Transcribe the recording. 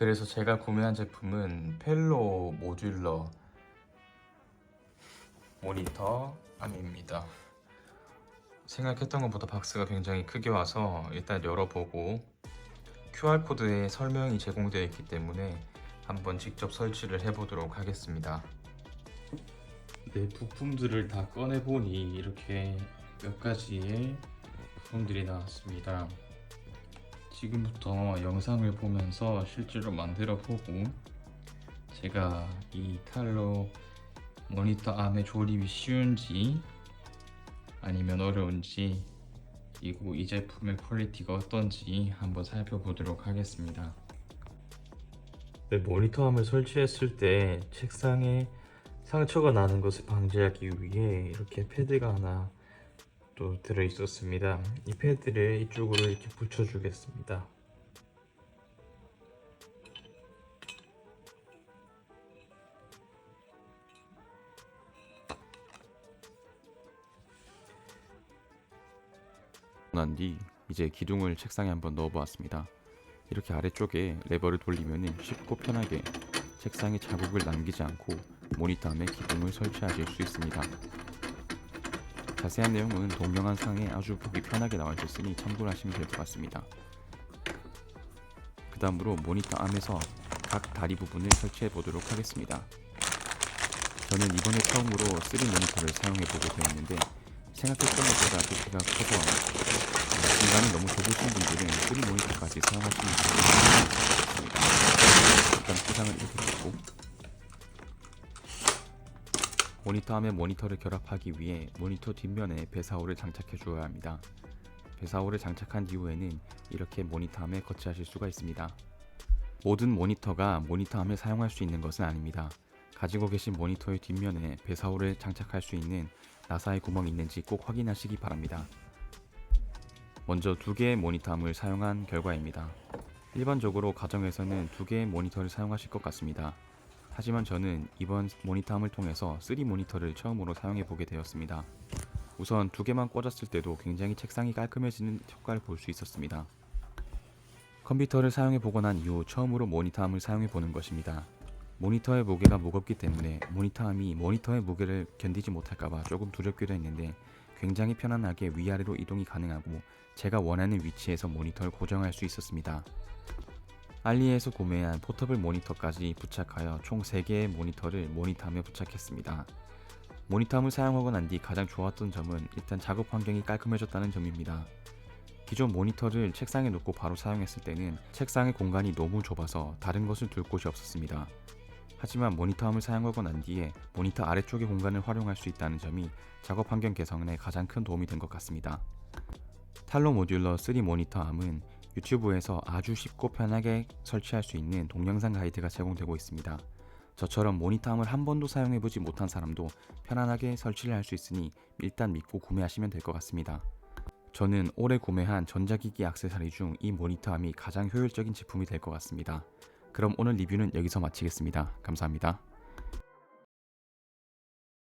그래서 제가 구매한 제품은 펠로 모듈러 모니터 암입니다. 생각했던 것보다 박스가 굉장히 크게 와서 일단 열어보고 QR코드에 설명이 제공되어 있기 때문에 한번 직접 설치를 해보도록 하겠습니다. 네, 부품들을 다 꺼내보니 이렇게 몇 가지의 부품들이 나왔습니다. 지금부터 영상을 보면서 실제로 만들어 보고 제가 이 칼로 모니터 암의 조립이 쉬운지 아니면 어려운지 그리고 이 제품의 퀄리티가 어떤지 한번 살펴보도록 하겠습니다. 네, 모니터 암을 설치했을 때 책상에 상처가 나는 것을 방지하기 위해 이렇게 패드가 하나 또 들어 있었습니다. 이 패드를 이쪽으로 이렇게 붙여 주겠습니다. 난 뒤 이제 기둥을 책상에 한번 넣어보았습니다. 이렇게 아래쪽에 레버를 돌리면 쉽고 편하게 책상에 자국을 남기지 않고 모니터 함에 기둥을 설치하실 수 있습니다. 자세한 내용은 동영상 상에 아주 보기 편하게 나와 있으니 참고하시면 될 것 같습니다. 그 다음으로 모니터 암에서 각 다리 부분을 설치해 보도록 하겠습니다. 저는 이번에 처음으로 3 모니터를 사용해 보게 되었는데 생각했던 것보다 높이가 커서 공간이 너무 좁으신 분들은 3 모니터까지 사용하시면 좋겠습니다. 일단 포장을 이렇게 뜯고 모니터함에 모니터를 결합하기 위해 모니터 뒷면에 배사호를 장착해 주어야 합니다. 배사호를 장착한 이후에는 이렇게 모니터함에 거치하실 수가 있습니다. 모든 모니터가 모니터함에 사용할 수 있는 것은 아닙니다. 가지고 계신 모니터의 뒷면에 배사호를 장착할 수 있는 나사의 구멍이 있는지 꼭 확인하시기 바랍니다. 먼저 두 개의 모니터함을 사용한 결과입니다. 일반적으로 가정에서는 두 개의 모니터를 사용하실 것 같습니다. 하지만 저는 이번 모니터함을 통해서 3 모니터를 처음으로 사용해 보게 되었습니다. 우선 두 개만 꽂았을 때도 굉장히 책상이 깔끔해지는 효과를 볼 수 있었습니다. 컴퓨터를 사용해 보고 난 이후 처음으로 모니터함을 사용해 보는 것입니다. 모니터의 무게가 무겁기 때문에 모니터함이 모니터의 무게를 견디지 못할까봐 조금 두렵기도 했는데 굉장히 편안하게 위아래로 이동이 가능하고 제가 원하는 위치에서 모니터를 고정할 수 있었습니다. 알리에서 구매한 포터블 모니터까지 부착하여 총 3개의 모니터를 모니터함에 부착했습니다. 모니터함을 사용하고 난 뒤 가장 좋았던 점은 일단 작업 환경이 깔끔해졌다는 점입니다. 기존 모니터를 책상에 놓고 바로 사용했을 때는 책상의 공간이 너무 좁아서 다른 것을 둘 곳이 없었습니다. 하지만 모니터함을 사용하고 난 뒤에 모니터 아래쪽의 공간을 활용할 수 있다는 점이 작업 환경 개선에 가장 큰 도움이 된 것 같습니다. 탈로 모듈러 3 모니터함은 유튜브에서 아주 쉽고 편하게 설치할 수 있는 동영상 가이드가 제공되고 있습니다. 저처럼 모니터함을 한 번도 사용해보지 못한 사람도 편안하게 설치를 할 수 있으니 일단 믿고 구매하시면 될 것 같습니다. 저는 올해 구매한 전자기기 액세서리 중 이 모니터함이 가장 효율적인 제품이 될 것 같습니다. 그럼 오늘 리뷰는 여기서 마치겠습니다. 감사합니다.